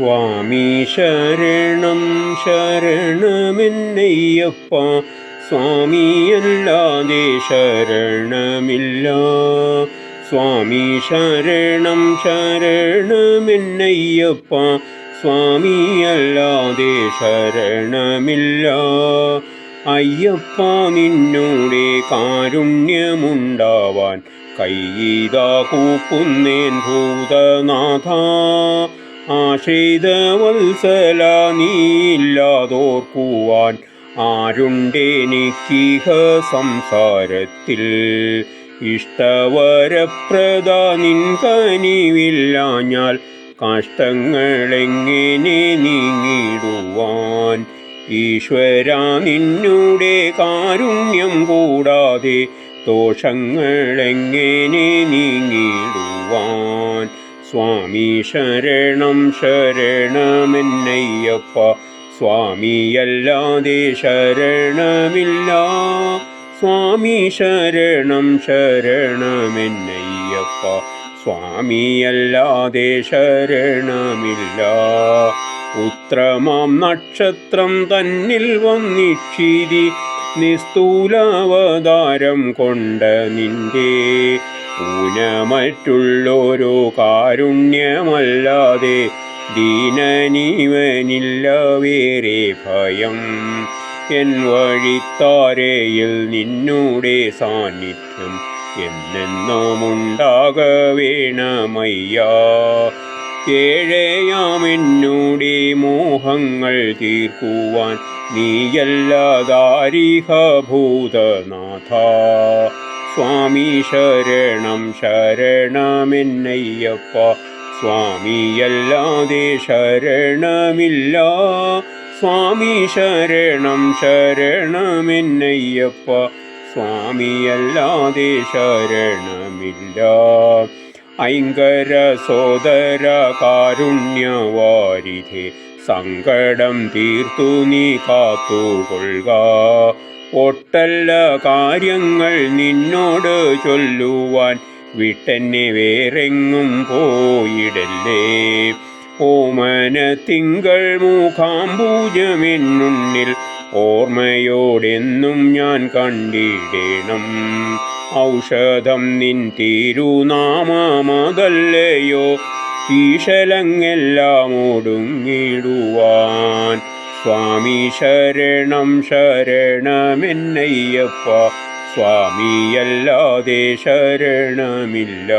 സ്വാമി ശരണം ശരണമെന്നയ്യപ്പ. സ്വാമിയല്ലാതെ ശരണമില്ല. സ്വാമി ശരണം ശരണമെന്നയ്യപ്പ. സ്വാമിയല്ലാതെ ശരണമില്ല. അയ്യപ്പ നിന്നോടെ കാരുണ്യമുണ്ടാവാൻ കൈതാ കൂപ്പുന്നേൻ ഭൂതനാഥ. ആശ്രിത വത്സല നീയില്ലാതോർക്കുവാൻ ആരുണ്ടെനിക്കിഹ സംസാരത്തിൽ ഇഷ്ടവരപ്രദ കനിവില്ലാഞ്ഞാൽ കഷ്ടങ്ങളെങ്ങനെ നീങ്ങിടുവാൻ ഈശ്വര നിന്നുടെ കാരുണ്യം കൂടാതെ ദോഷങ്ങളെങ്ങനെ നീങ്ങിടുവാൻ സ്വാമി ശരണം ശരണമെന്നയ്യപ്പ. സ്വാമിയല്ലാതെ ശരണമില്ല. സ്വാമി ശരണം ശരണമെന്നയ്യപ്പ. സ്വാമിയല്ലാതെ ശരണമില്ല. ഉത്രമാം നക്ഷത്രം തന്നിൽ വന്നിക്ഷിതി. നിസ്തൂലാവതാരം കൊണ്ട നിന്റെ ഊനമറ്റുള്ളോരോ കാരുണ്യമല്ലാതെ ദീനനീവനില്ല വേറെ ഭയം. എൻ വഴിത്താരയിൽ നിന്നൂടെ സാന്നിധ്യം എന്നെന്നുമുണ്ടാക വേണമയ്യാ ഏഴയാം ഏഴയാമെന്നൂടെ മോഹങ്ങൾ തീർക്കുവാൻ നീയല്ലാതാരിഹ ഭൂതനാഥ സ്വാമി ശരണം ശരണമെന്നയ്യപ്പ. സ്വാമിയല്ലാതെ ശരണമില്ല. സ്വാമി ശരണം ശരണമെന്നയ്യപ്പ. സ്വാമിയല്ലാതെ ശരണമില്ല. ഐങ്കര സോദര കാരുണ്യവാരിധേ സങ്കടം തീർത്തു നീ കാത്തുകൊള്ളുക. ഒട്ടല്ല കാര്യങ്ങൾ നിന്നോട് ചൊല്ലുവാൻ വിട്ടെന്നെ വേറെങ്ങും പോയിടല്ലേ. ഓമന തിങ്കൾ മൂകാംബൂജമെന്നുള്ളിൽ ഓർമ്മയോടെന്നും ഞാൻ കണ്ടിടണം. ഔഷധം നിൻ തിരുനാമമതല്ലയോ? ഈശലങ്ങെല്ലാം ഒടുങ്ങിടുവാൻ സ്വാമി ശരണം ശരണമെന്നയ്യപ്പ. സ്വാമിയല്ലാതെ ശരണമില്ല.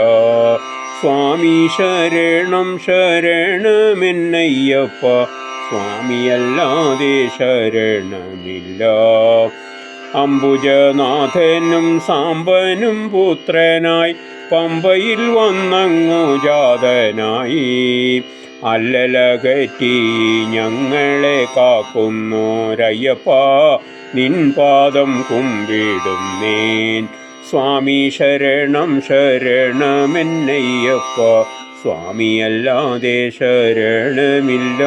സ്വാമി ശരണം ശരണമെന്നയ്യപ്പ. സ്വാമിയല്ലാതെ ശരണമില്ല. അംബുജനാഥനും സാമ്പനും പുത്രനായി പമ്പയിൽ വന്നങ്ങു ജാതനായി. അല്ലലകറ്റി ഞങ്ങളെ കാക്കുന്നോരയ്യപ്പ നിൻ പാദം കുമ്പിടുന്നേൻ സ്വാമി ശരണം ശരണമെന്നയ്യപ്പ സ്വാമിയല്ലാതെ ശരണമില്ല.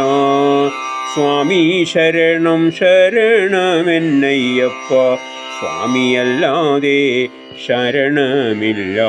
സ്വാമി ശരണം ശരണമെന്നയ്യപ്പ സ്വാമിയല്ലാതെ ശരണമില്ല.